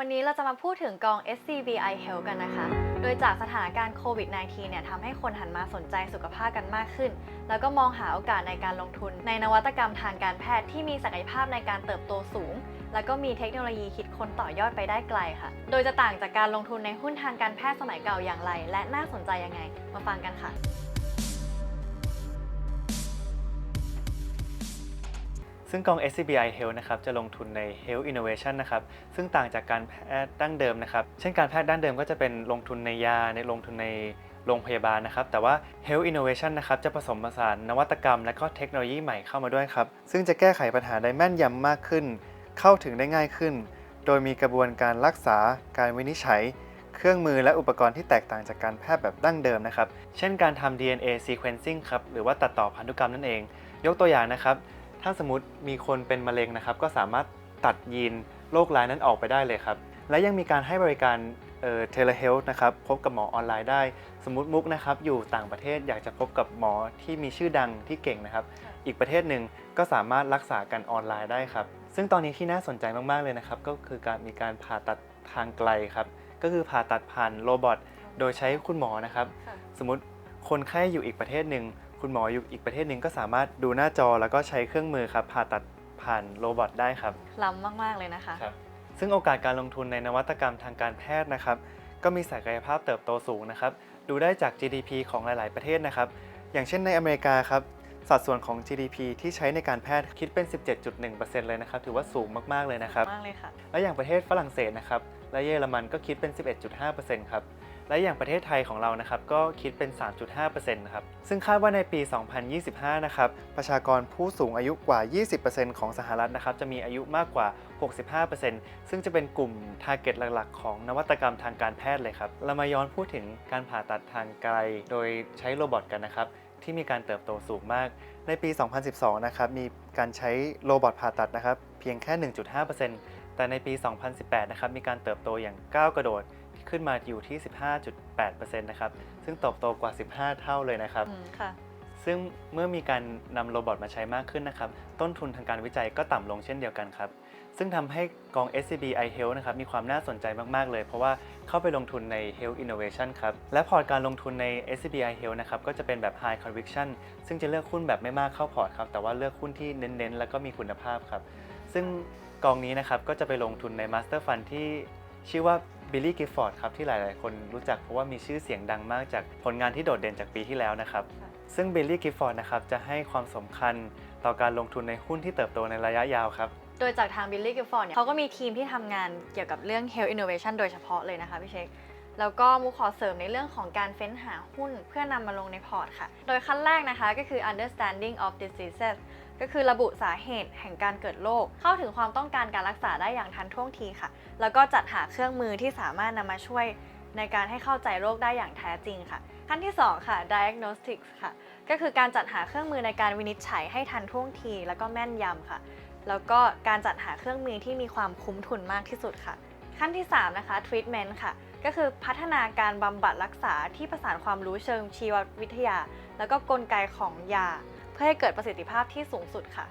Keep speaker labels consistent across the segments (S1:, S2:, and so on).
S1: วันนี้เราจะมาพูดถึงกอง SCBI Health กันนะคะ โดยจากสถานการณ์โควิด -19 เนี่ยทำให้คนหันมาสนใจสุขภาพกันมากขึ้น แล้วก็มองหาโอกาสในการลงทุน ในนวัตกรรมทางการแพทย์ที่มีศักยภาพในการเติบโตสูง แล้วก็มีเทคโนโลยีคิดค้นต่อยอดไปได้ไกลค่ะ โดยจะต่างจากการลงทุนในหุ้นทางการแพทย์สมัยเก่าอย่างไร และน่าสนใจยังไง มาฟังกันค่ะ
S2: ซึ่งกอง SCBI Health นะครับจะลงทุนใน Health Innovation นะครับซึ่งต่างจากการแพทย์ดั้งเดิมนะครับ เช่นการแพทย์ดั้งเดิมก็จะเป็นลงทุนในยาในลงทุนในโรงพยาบาลนะครับ แต่ว่า Health Innovation นะครับจะผสมผสานนวัตกรรม และก็เทคโนโลยีใหม่เข้ามาด้วยครับ ซึ่งจะแก้ไขปัญหาได้แม่นยำมากขึ้น เข้าถึงได้ง่ายขึ้น โดยมีกระบวนการรักษา การวินิจฉัย เครื่องมือและอุปกรณ์ที่แตกต่างจากการแพทย์แบบดั้งเดิมนะครับ เช่นการทำ DNA sequencing ครับ หรือว่าตัดต่อพันธุกรรมนั่นเอง ยกตัวอย่างนะครับ ถ้าสมมติมีคนเป็นมะเร็งนะครับ ก็สามารถตัดยีนโรคร้ายนั้นออกไปได้เลยครับ และยังมีการให้บริการเอ่อเทเลเฮลท์นะครับ พบกับหมอออนไลน์ได้ สมมติมุกนะครับ อยู่ต่างประเทศอยากจะพบกับหมอที่มีชื่อดังที่เก่งนะครับ อีกประเทศหนึ่งก็สามารถรักษากันออนไลน์ได้ครับ ซึ่งตอนนี้ที่น่าสนใจมาก ๆ เลยนะครับ ก็คือการมีการผ่าตัดทางไกลครับ ก็คือผ่าตัดผ่านโรบอท โดยใช้คุณหมอนะครับ สมมติคนไข้อยู่อีกประเทศหนึ่ง คุณหมออยู่อีกประเทศหนึ่งก็สามารถดูหน้าจอแล้วก็ใช้เครื่องมือครับผ่าตัดผ่านโรบอทได้ครับ
S1: ล้ำมาก ๆ เลยนะคะ
S2: ครับ ซึ่งโอกาสการลงทุนในนวัตกรรมทางการแพทย์นะครับ ก็มีศักยภาพเติบโตสูงนะครับ ดูได้จาก GDP ของหลาย ๆ ประเทศนะครับ อย่างเช่นในอเมริกาครับ สัดส่วนของ GDP ที่ใช้ในการแพทย์คิดเป็น 17.1%เลยนะครับ ถือว่าสูงมาก ๆ เลยนะครับ
S1: มากเลยค่ะ
S2: และอย่างประเทศฝรั่งเศสนะครับ และเยอรมันก็คิดเป็น 11.5%ครับ และอย่างประเทศไทยของเรานะครับ ก็คิดเป็น 3.5%นะครับ ซึ่งคาดว่าในปี 2025 นะครับ ประชากรผู้สูงอายุกว่า 20%ของสหรัฐนะครับ จะมีอายุมากกว่า 65%ซึ่งจะเป็นกลุ่ม t a r g e t หลัก ๆ ของนวัตกรรมทางการแพทย์เลยครับ เรามาย้อนพูดถึงการผ่าตัดทางไกล โดยใช้โรบอทกันนะครับ ที่มีการเติบโตสูงมาก ในปี 2012 นะครับ มีการใช้โรบอทผ่าตัดนะครับ เพียงแค่ 1.5%แต่ในปี 2018 นะครับ มีการเติบโตอย่างก้าวกระโดดขึ้นมาอยู่ที่ 15.8%นะครับ ซึ่งเติบโตกว่า 15 เท่าเลยนะครับ
S1: ค่ะ
S2: ซึ่งเมื่อมีการนำโรบอทมาใช้มากขึ้นนะครับ ต้นทุนทางการวิจัยก็ต่ำลงเช่นเดียวกันครับ ซึ่งทำให้กอง SCB i Health นะครับมีความน่าสนใจมากๆเลย เพราะว่าเข้าไปลงทุนใน Health Innovation ครับ และพอร์ตการลงทุนใน SCB i Health นะครับก็จะเป็นแบบ High Conviction ซึ่งจะเลือกหุ้นแบบไม่มากเข้าพอร์ตครับ แต่ว่าเลือกหุ้นที่เน้นๆ แล้วก็มีคุณภาพครับ ซึ่งกองนี้นะครับก็จะไปลงทุนใน Master Fund ที่ชื่อว่า Billy Gifford ครับที่หลาย ๆ คนรู้จักเพราะว่ามีชื่อเสียงดังมากจากผลงานที่โดดเด่นจากปีที่แล้วนะครับ
S1: ค่ะ
S2: ซึ่ง Billy Gifford นะครับจะให้ความสำคัญต่อการลงทุนในหุ้นที่เติบโตในระยะยาวครับ
S1: โดยจากทาง Billy Gifford เนี่ยเขาก็มีทีมที่ทำงานเกี่ยวกับเรื่อง Health Innovation โดยเฉพาะเลยนะคะพี่เช็คแล้วก็มูขอเสริมในเรื่องของการเฟ้นหาหุ้นเพื่อนำมาลงในพอร์ตค่ะ โดยขั้นแรกนะคะก็คือ understanding of diseases ก็คือระบุสาเหตุแห่งการเกิดโรค เข้าถึงความต้องการการรักษาได้อย่างทันท่วงทีค่ะ แล้วก็จัดหาเครื่องมือที่สามารถนำมาช่วย ในการให้เข้าใจโรคได้อย่างแท้จริงค่ะ ขั้นที่ 2 ค่ะ diagnostics ค่ะ ก็คือการจัดหาเครื่องมือในการวินิจฉัยให้ทันท่วงที แล้วก็แม่นยำค่ะ แล้วก็การจัดหาเครื่องมือที่มีความคุ้มทุนมากที่สุดค่ะ ขั้นที่ 3 นะคะ treatment ค่ะ ก็คือพัฒนาการบำบัดรักษาที่ประสานความรู้เชิงชีววิทยา แล้วก็กลไกของยา เพื่อให้เกิดประสิทธิภาพที่สูงสุดค่ะ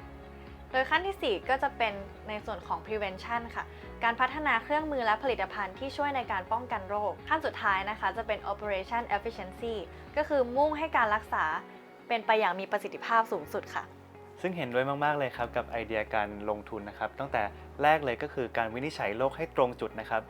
S1: โดยขั้นทีสี่ 4 ก็จะเป็นในส่วนของ prevention ค่ะ การพัฒนาเครื่องมือและผลิตภัณฑ์ที่ช่วยในการป้องกันโรค ขั้นสุดท้ายนะคะจะเป็น operation efficiency ก็คือมุ่งให้การรักษาเป็นไปอย่างมีประสิทธิภาพสูงสุดค่ะ
S2: ซึ่งเห็นด้วยมาก ๆ เลยครับกับไอเดียการลงทุนนะครับ ตั้งแต่แรกเลยก็คือการวินิจฉัยโรคให้ตรงจุดนะครับ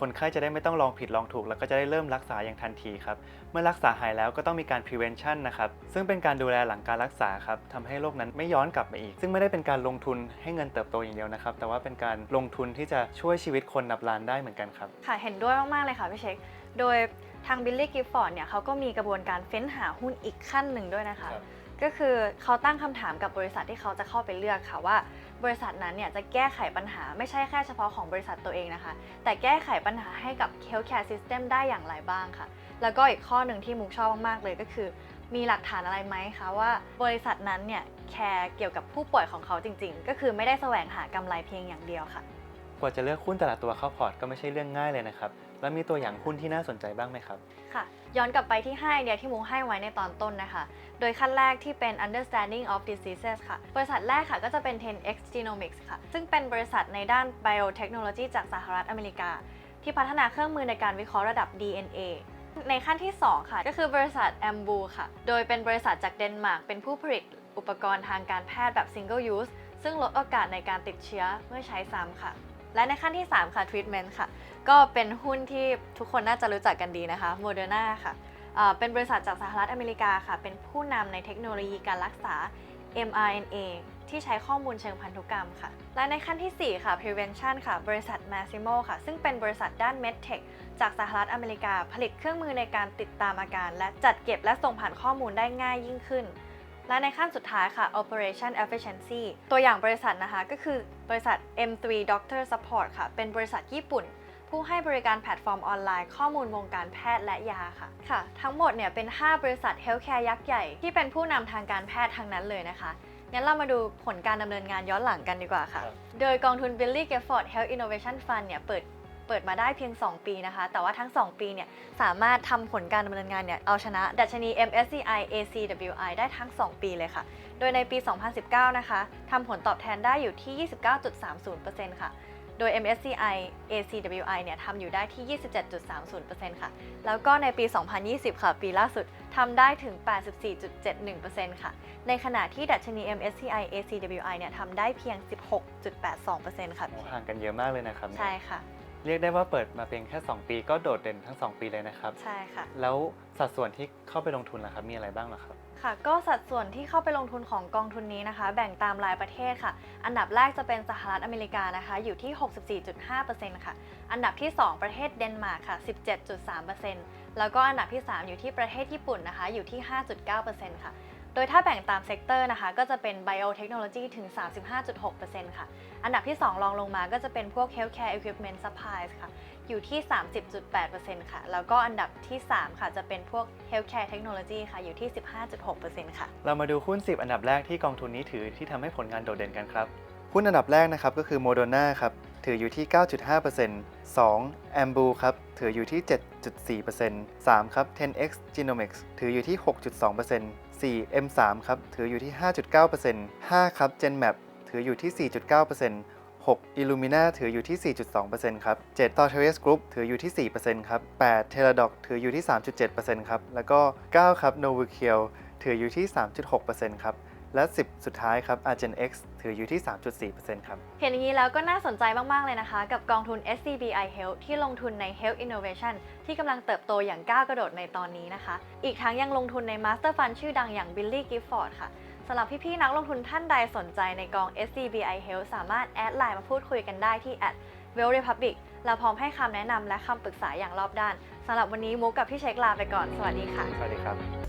S2: คนไข้จะได้ไม่ต้องลองผิดลองถูก แล้วก็จะได้เริ่มรักษาอย่างทันทีครับ เมื่อรักษาหายแล้วก็ต้องมีการ prevention นะครับ ซึ่งเป็นการดูแลหลังการรักษาครับทำให้โรคนั้นไม่ย้อนกลับมาอีก ซึ่งไม่ได้เป็นการลงทุนให้เงินเติบโตอย่างเดียวนะครับ แต่ว่าเป็นการลงทุนที่จะช่วยชีวิตคนนับล้านได้เหมือนกันครับ
S1: ค่ะ เห็นด้วยมาก ๆ เลยค่ะพี่เช็ค โดยทาง Billy Gifford เนี่ยเขาก็มีกระบวนการเฟ้นหาหุ้นอีกขั้นหนึ่งด้วยนะคะ
S2: ครับ
S1: ก็คือเขาตั้งคำถามกับบริษัทที่เขาจะเข้าไปเลือกค่ะว่า บริษัทนั้นเนี่ยจะแก้ไขปัญหาไม่ใช่แค่เฉพาะของบริษัทตัวเองนะคะ แต่แก้ไขปัญหาให้กับ healthcare system ได้อย่างไรบ้างค่ะ แล้วก็อีกข้อหนึ่งที่มุกชอบมากๆเลยก็คือ มีหลักฐานอะไรไหมคะว่า บริษัทนั้นเนี่ยแคร์เกี่ยวกับผู้ป่วยของเขาจริง ๆ ก็คือไม่ได้แสวงหากำไรเพียงอย่างเดียวค่ะ
S2: กว่าจะเลือกหุ้นแต่ละตัวเข้าพอร์ตก็ไม่ใช่เรื่องง่ายเลยนะครับ แล้วมีตัวอย่างหุ้นที่น่าสนใจบ้างไหมครับ
S1: ค่ะ ย้อนกลับไปที่5ไอเดียที่มูให้ไว้ในตอนต้นนะคะ โดยขั้นแรกที่เป็น understanding of diseases ค่ะ บริษัทแรกค่ะก็จะเป็น 10x Genomics ค่ะ ซึ่งเป็นบริษัทในด้าน biotechnology จากสหรัฐอเมริกา ที่พัฒนาเครื่องมือในการวิเคราะห์ระดับ DNA ในขั้นที่ 2 ค่ะ ก็คือบริษัท a m b u ค่ะ โดยเป็นบริษัทจากเดนมาร์กเป็นผู้ผลิตอุปกรณ์ทางการแพทย์แบบ single use ซึ่งลดโอกาสในการติดเชื้อเมื่อใช้ซ้ำค่ะ และในขั้นที่ 3 ค่ะ treatment ค่ะ ก็เป็นหุ้นที่ทุกคนน่าจะรู้จักกันดีนะคะ Moderna ค่ะเป็นบริษัทจากสหรัฐอเมริกาค่ะ เป็นผู้นำในเทคโนโลยีการรักษา mRNA ที่ใช้ข้อมูลเชิงพันธุกรรมค่ะ และในขั้นทีสี่ 4 ค่ะ prevention ค่ะ บริษัท Massimo ค่ะ ซึ่งเป็นบริษัทด้าน medtech จากสหรัฐอเมริกา ผลิตเครื่องมือในการติดตามอาการ และจัดเก็บและส่งผ่านข้อมูลได้ง่ายยิ่งขึ้น และในขั้นสุดท้ายค่ะ operation efficiency ตัวอย่างบริษัทนะคะก็คือ บริษัท M3 Doctor Support ค่ะ เป็นบริษัทญี่ปุ่น ผู้ให้บริการแพลตฟอร์มออนไลน์ ข้อมูลวงการแพทย์และยาค่ะ ค่ะ ทั้งหมดเนี่ยเป็น 5 บริษัทเฮลท์แคร์ยักษ์ใหญ่ที่เป็นผู้นำทางการแพทย์ทั้งนั้นเลยนะคะงั้นเรามาดูผลการดำเนินงานย้อนหลังกันดีกว่าค่ะ
S2: ครับ
S1: โดยกองทุน Billy Gifford Health Innovation Fund เนี่ยเปิด เปิดมาได้เพียง 2 ปีนะคะ แต่ว่าทั้ง 2 ปีเนี่ยสามารถทำผลการดำเนินงานเนี่ยเอาชนะ ดัชนี MSCI ACWI ได้ทั้ง 2 ปีเลยค่ะ โดยในปี 2019 นะคะทำผลตอบแทนได้อยู่ที่ 29.30%ค่ะโดย MSCI ACWI เนี่ยทำอยู่ได้ที่ 27.30%ค่ะ แล้วก็ในปี 2020 ค่ะ ปีล่าสุดทำได้ถึง 84.71%ค่ะ ในขณะที่ดัชนี MSCI ACWI เนี่ยทำได้เพียง 16.82%ค่ะ
S2: โอ้ห่างกันเยอะมากเลยนะครับ
S1: ใช่ค่ะ
S2: เรียกได้ว่าเปิดมาเพียงแค่ 2 ปีก็โดดเด่นทั้ง 2 ปีเลยนะครับ
S1: ใช่ค่ะ
S2: แล้วสัดส่วนที่เข้าไปลงทุนล่ะครับ มีอะไรบ้างล่ะครับ
S1: ค่ะ ก็สัดส่วนที่เข้าไปลงทุนของกองทุนนี้นะคะ แบ่งตามรายประเทศค่ะ อันดับแรกจะเป็นสหรัฐอเมริกานะคะ อยู่ที่ 64.5%ค่ะ อันดับที่ 2 ประเทศเดนมาร์กค่ะ 17.3%แล้วก็อันดับที่ 3 อยู่ที่ประเทศญี่ปุ่นนะคะ อยู่ที่ 5.9%ค่ะ โดยถ้าแบ่งตามเซกเตอร์นะคะ ก็จะเป็น biotechnology ถึง 35.6%ค่ะ อันดับที่ 2 รองลงมาก็จะเป็นพวก healthcare equipment supplies ค่ะ อยู่ที่ 30.8%ค่ะ แล้วก็อันดับที่ 3 ค่ะจะเป็นพวก healthcare technology ค่ะ อยู่ที่ 15.6%ค่ะ
S2: เรามาดูหุ้น 10 อันดับแรกที่กองทุนนี้ถือที่ทำให้ผลงานโดดเด่นกันครับ หุ้นอันดับแรกนะครับก็คือ Moderna ครับ ถืออยู่ที่ 9.5% 2. Ambu ครับ ถืออยู่ที่ 7.4% 3. ครับ 10x Genomics ถืออยู่ที่ 6.2% 4. M3 ครับถืออยู่ที่ 5.9% 5. ครับ GenMap ถืออยู่ที่ 4.9% 6. Illumina ถืออยู่ที่ 4.2%ครับ 7. Tortoise Group ถืออยู่ที่ 4%ครับ 8. Teladoc ถืออยู่ที่ 3.7%ครับ แล้วก็ 9. ครับ Novocure ถืออยู่ที่ 3.6%ครับ และ 10 สุดท้ายครับ Argen X ถืออยู่ที่ 3.4%ครับ
S1: เห็นอย่างนี้แล้วก็น่าสนใจมาก ๆ เลยนะคะ กับกองทุน SCBI Health ที่ลงทุนใน Health Innovation ที่กำลังเติบโตอย่างก้าวกระโดดในตอนนี้นะคะ อีกทั้งยังลงทุนใน Master Fund ชื่อดังอย่าง Billy Gifford ค่ะสำหรับพี่ ๆ นักลงทุนท่านใดสนใจในกอง SCBI Health สามารถแอดไลน์มาพูดคุยกันได้ที่ @well republic เราพร้อมให้คำแนะนำและคำปรึกษาอย่างรอบด้านสำหรับวันนี้มุกกับพี่เช็คลาไปก่อน สวัสดีค่ะ
S2: สวัสดีครับ